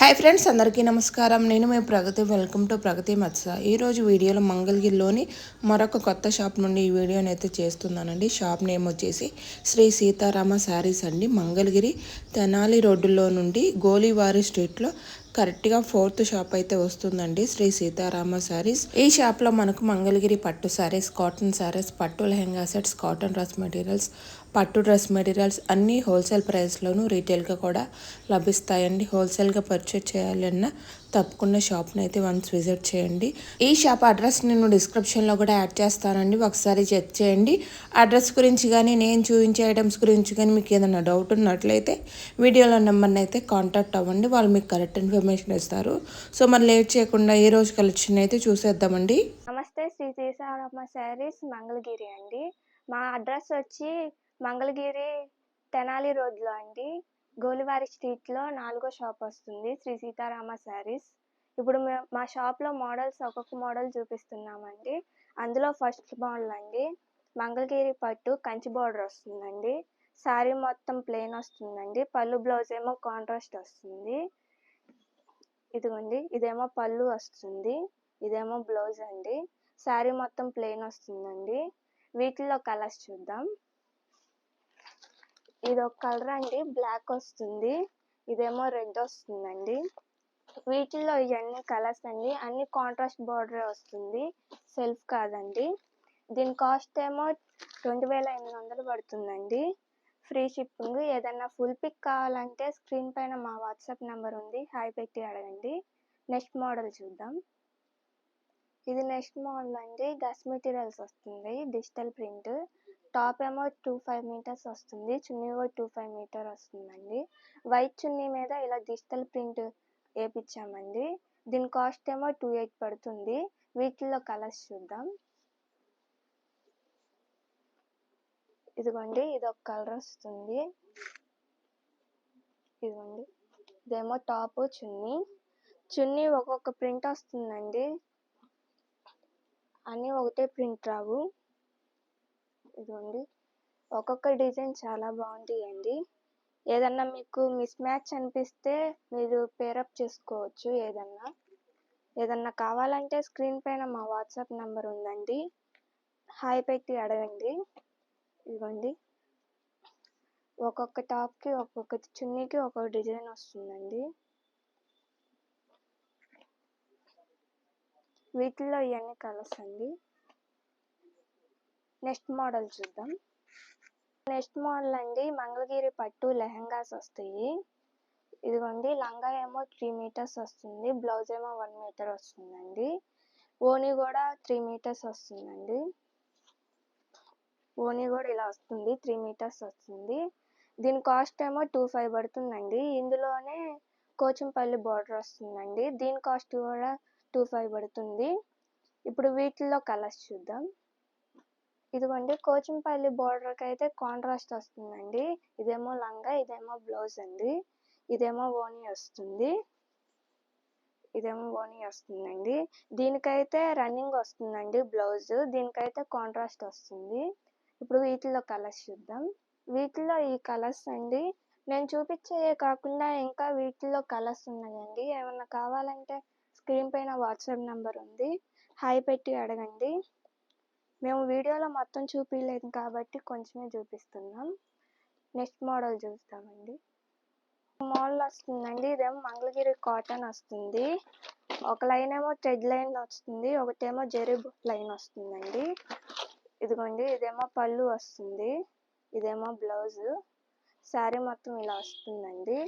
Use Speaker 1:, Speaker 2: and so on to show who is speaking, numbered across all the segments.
Speaker 1: Hi friends అందరికీ నమస్కారం. నేను మీ ప్రగతి. వెల్కమ్ టు ప్రగతి మత్స. ఈరోజు వీడియోలో మంగళగిరిలోని మరొక కొత్త షాప్ నుండి ఈ వీడియోని అయితే చేస్తున్నానండి. షాప్ నేమ్ వచ్చేసి శ్రీ సీతారామ శారీస్ అండి. మంగళగిరి తెనాలి రోడ్డులో నుండి గోలీవారి స్ట్రీట్లో కరెక్ట్గా ఫోర్త్ షాప్ అయితే వస్తుందండి శ్రీ సీతారామ శారీస్. ఈ షాప్లో మనకు మంగళగిరి పట్టు శారీస్ కాటన్ శారీస్ పట్టు lehenga sets cotton dress materials పట్టు డ్రెస్ మెటీరియల్స్ అన్నీ హోల్సేల్ ప్రైస్లోనూ రీటైల్గా కూడా లభిస్తాయండి. హోల్సేల్గా పర్చేజ్ చేయాలన్నా తప్పకుండా షాప్ని అయితే వన్స్ విజిట్ చేయండి. ఈ షాప్ అడ్రస్ నేను డిస్క్రిప్షన్లో కూడా యాడ్ చేస్తానండి. ఒకసారి చెక్ చేయండి. అడ్రస్ గురించి కానీ నేను చూపించే ఐటమ్స్ గురించి కానీ మీకు ఏదైనా డౌట్ ఉన్నట్లయితే వీడియోలో నెంబర్ని అయితే కాంటాక్ట్ అవ్వండి. వాళ్ళు మీకు కరెక్ట్ ఇన్ఫర్మేషన్ ఇస్తారు. సో మరి లేట్ చేయకుండా ఈ రోజు కలెక్షన్ అయితే చూసేద్దామండి?
Speaker 2: నమస్తే శ్రీ సీతారామ శారీస్ మంగళగిరి అండి. మా అడ్రస్ వచ్చి మంగళగిరి తెనాలి రోడ్లో అండి. గోలివారి స్ట్రీట్లో నాలుగో షాప్ వస్తుంది శ్రీ సీతారామ శారీస్. ఇప్పుడు మా షాప్లో మోడల్స్ ఒక్కొక్క మోడల్ చూపిస్తున్నామండి. అందులో ఫస్ట్ మోడల్ అండి మంగళగిరి పట్టు కంచి బార్డర్ వస్తుందండి. శారీ మొత్తం ప్లెయిన్ వస్తుందండి. పళ్ళు బ్లౌజ్ ఏమో కాంట్రాస్ట్ వస్తుంది. ఇదిగోండి ఇదేమో పళ్ళు వస్తుంది ఇదేమో బ్లౌజ్ అండి శారీ మొత్తం ప్లెయిన్ వస్తుందండి. వీటిలో కలర్స్ చూద్దాం. ఇది ఒక కలర్ అండి బ్లాక్ వస్తుంది ఇదేమో రెడ్ వస్తుందండి. వీటిల్లో ఇవన్నీ కలర్స్ అండి అన్ని కాంట్రాస్ట్ బార్డర్ వస్తుంది సెల్ఫ్ కాదండి. దీని కాస్ట్ ఏమో రెండు వేల ఎనిమిది వందలు పడుతుందండి. Free shipping. ఏదైనా ఫుల్ పిక్ కావాలంటే స్క్రీన్ పైన మా వాట్సాప్ నెంబర్ ఉంది. హాయ్ పెట్టి అడగండి. నెక్స్ట్ మోడల్ చూద్దాం. ఇది నెక్స్ట్ మోడల్ అండి. డ్రెస్ మెటీరియల్స్ వస్తుంది. Digital print. టాప్ ఏమో టూ ఫైవ్ మీటర్స్ వస్తుంది. చున్నీ కూడా టూ ఫైవ్ మీటర్ వస్తుందండి. వైట్ చున్నీ మీద ఇలా డిజిటల్ ప్రింట్ వేపించామండి దీని కాస్ట్ ఏమో టూ ఎయిట్ పడుతుంది. వీటిల్లో కలర్స్ చూద్దాం. ఇదిగోండి ఇది ఒక కలర్ వస్తుంది. ఇదిగోండి ఇదేమో టాప్ చున్నీ. చున్నీ ఒక్కొక్క ప్రింట్ వస్తుందండి. అన్నీ ఒకటే ప్రింట్ రావు. ఇదిగోండి ఒక్కొక్క డిజైన్ చాలా బాగుంటాయండి. ఏదన్నా మీకు మిస్ మ్యాచ్ అనిపిస్తే మీరు పేరప్ చేసుకోవచ్చు ఏదన్నా. ఏదన్నా కావాలంటే స్క్రీన్ పైన మా వాట్సాప్ నెంబర్ ఉందండి. హాయ్ పెట్టి అడగండి. ఇదిగోండి ఒక్కొక్క టాప్కి ఒక్కొక్క చున్నీకి ఒక్కొక్క డిజైన్ వస్తుందండి. వీటిల్లో ఇవన్నీ కలర్స్ అండి. నెక్స్ట్ మోడల్ చూద్దాం. నెక్స్ట్ మోడల్ అండి మంగళగిరి పట్టు లెహంగాస్ వస్తాయి. ఇదిగోండి లంగా ఏమో త్రీ మీటర్స్ వస్తుంది. బ్లౌజ్ ఏమో వన్ మీటర్ వస్తుందండి. ఓనీ కూడా త్రీ మీటర్స్ వస్తుందండి. ఓనీ కూడా ఇలా వస్తుంది త్రీ మీటర్స్ వస్తుంది. దీని కాస్ట్ ఏమో టూ ఫైవ్ పడుతుందండి. ఇందులోనే కోచంపల్లి బార్డర్ వస్తుందండి. దీని కాస్ట్ కూడా టూ ఫైవ్ పడుతుంది. ఇప్పుడు వీటిల్లో కలర్స్ చూద్దాం. ఇదిగోండి కోచంపల్లి బార్డర్కి అయితే కాంట్రాస్ట్ వస్తుందండి. ఇదేమో లంగా ఇదేమో బ్లౌజ్ అండి. ఇదేమో ఓనీ వస్తుంది. ఇదేమో ఓనీ వస్తుందండి. దీనికైతే రన్నింగ్ వస్తుందండి బ్లౌజ్ దీనికైతే కాంట్రాస్ట్ వస్తుంది. ఇప్పుడు వీటిలో కలర్స్ చూద్దాం. వీటిలో ఈ కలర్స్ అండి. నేను చూపించేదే కాకుండా ఇంకా వీటిలో కలర్స్ ఉన్నాయండి. ఏమన్నా కావాలంటే స్క్రీన్ పైన వాట్సాప్ నెంబర్ ఉంది. హాయ్ పెట్టి అడగండి. మేము వీడియోలో మొత్తం చూపించలేదు కాబట్టి కొంచెమే చూపిస్తున్నాం. నెక్స్ట్ మోడల్ చూస్తామండి. మోడల్ వస్తుందండి. ఇదేమో మంగళగిరి కాటన్ వస్తుంది. ఒక లైన్ ఏమో థ్రెడ్ లైన్ వస్తుంది. ఒకటేమో జెరీ లైన్ వస్తుందండి. ఇదిగోండి ఇదేమో పళ్ళు వస్తుంది. ఇదేమో బ్లౌజ్. శారీ మొత్తం ఇలా వస్తుందండి.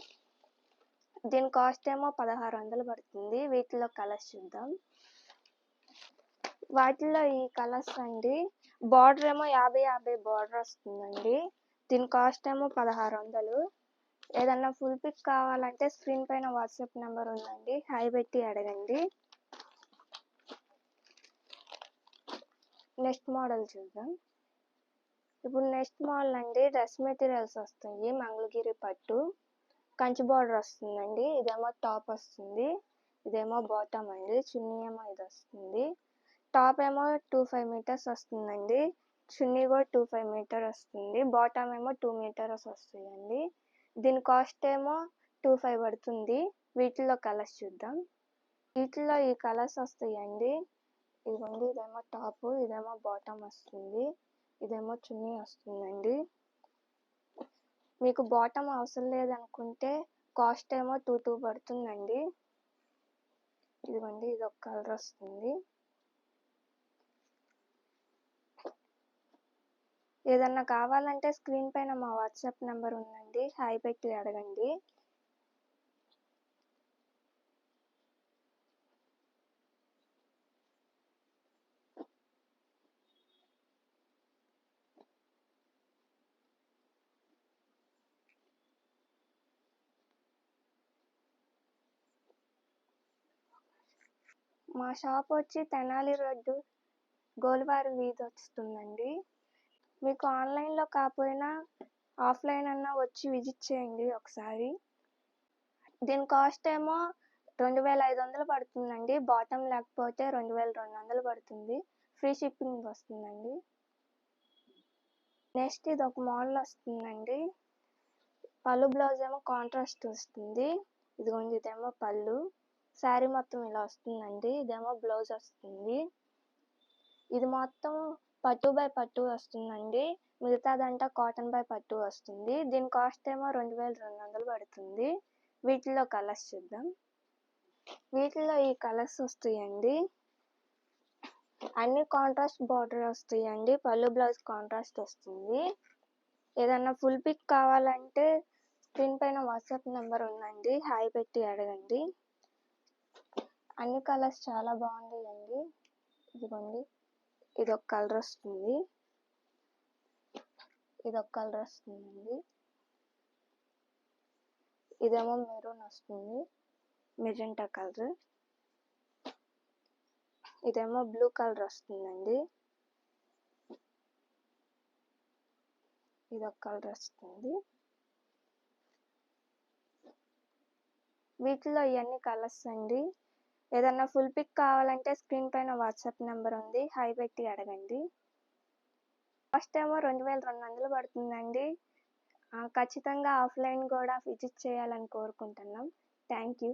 Speaker 2: దీని కాస్ట్ ఏమో పదహారు వందలు పడుతుంది. వీటిలో కలర్స్ చూద్దాం. వాటిలో ఈ కలర్స్ అండి. బార్డర్ ఏమో యాభై యాభై బార్డర్ వస్తుందండి. దీని కాస్ట్ ఏమో పదహారు వందలు. ఏదన్నా ఫుల్ పిక్ కావాలంటే స్క్రీన్ పైన వాట్సాప్ నెంబర్ ఉందండి. హాయ్ పెట్టి అడగండి. నెక్స్ట్ మోడల్ చూద్దాం. ఇప్పుడు నెక్స్ట్ మోడల్ అండి డ్రెస్ మెటీరియల్స్ వస్తాయి మంగళగిరి పట్టు. కంచి బార్డర్ వస్తుందండి ఇదేమో టాప్ వస్తుంది ఇదేమో బాటమ్ అండి చున్నీ ఏమో ఇది వస్తుంది. టాప్ ఏమో టూ ఫైవ్ మీటర్స్ వస్తుందండి చున్నీ కూడా టూ ఫైవ్ మీటర్ వస్తుంది బాటమ్ ఏమో టూ మీటర్స్ వస్తుందండి. దీని కాస్ట్ ఏమో టూ ఫైవ్ పడుతుంది వీటిలో కలర్స్ చూద్దాం. వీటిలో ఈ కలర్స్ వస్తాయండి ఇదిగోండి ఇదేమో టాప్ ఇదేమో బాటమ్ వస్తుంది. ఇదేమో చున్నీ వస్తుందండి. మీకు బాటమ్ అవసరం లేదనుకుంటే కాస్ట్ ఏమో టూ టూ పడుతుందండి. ఇదిగోండి ఇది ఒక కలర్ వస్తుంది. ఏదన్నా కావాలంటే స్క్రీన్ పైన మా వాట్సాప్ నెంబర్ ఉందండి హాయ్ పెట్టి అడగండి. మా షాప్ వచ్చి తెనాలి రోడ్డు గోల్వారి వీధి వస్తుందండి. మీకు ఆన్లైన్లో కాకపోయినా ఆఫ్లైన్ అన్నా వచ్చి విజిట్ చేయండి ఒకసారి. దీని కాస్ట్ ఏమో రెండు వేల ఐదు వందలు పడుతుందండి. బాటమ్ లేకపోతే రెండు వేల రెండు వందలు పడుతుంది. ఫ్రీ షిప్పింగ్ వస్తుందండి. నెక్స్ట్ ఇది ఒక మోడల్ వస్తుందండి. పళ్ళు బ్లౌజ్ ఏమో కాంట్రాస్ట్ వస్తుంది. ఇదిగోండి ఇదేమో పళ్ళు. శారీ మొత్తం ఇలా వస్తుందండి. ఇదేమో బ్లౌజ్ వస్తుంది. ఇది మొత్తం పట్టు బై పట్టు వస్తుందండి. మిగతాదంతా కాటన్ బై పట్టు వస్తుంది. దీని కాస్ట్ ఏమో రెండు వేల రెండు వందలు పడుతుంది. వీటిలో కలర్స్ చూద్దాం. వీటిలో ఈ కలర్స్ వస్తాయండి. అన్ని కాంట్రాస్ట్ బార్డర్ వస్తాయండి. పళ్ళు బ్లౌజ్ కాంట్రాస్ట్ వస్తుంది. ఏదన్నా ఫుల్ పిక్ కావాలంటే స్క్రీన్ పైన వాట్సాప్ నెంబర్ ఉందండి. హాయ్ పెట్టి అడగండి. అన్ని కలర్స్ చాలా బాగున్నాయండి ఇదిగోండి ఇది ఒక కలర్ వస్తుంది. ఇది ఒక కలర్ వస్తుందండి. ఇదేమో మెరూన్ వస్తుంది. Magenta colour. ఇదేమో బ్లూ కలర్ వస్తుందండి. ఇది ఒక కలర్ వస్తుంది. వీటిలో ఇవన్నీ కలర్స్ అండి. ఏదన్నా ఫుల్ పిక్ కావాలంటే స్క్రీన్ పైన వాట్సాప్ నెంబర్ ఉంది. హై పెట్టి అడగండి. ఫస్ట్ ఏమో రెండు వేల రెండు వందలు పడుతుందండి. ఖచ్చితంగా ఆఫ్లైన్ కూడా విజిట్ చేయాలని కోరుకుంటున్నాం. Thank you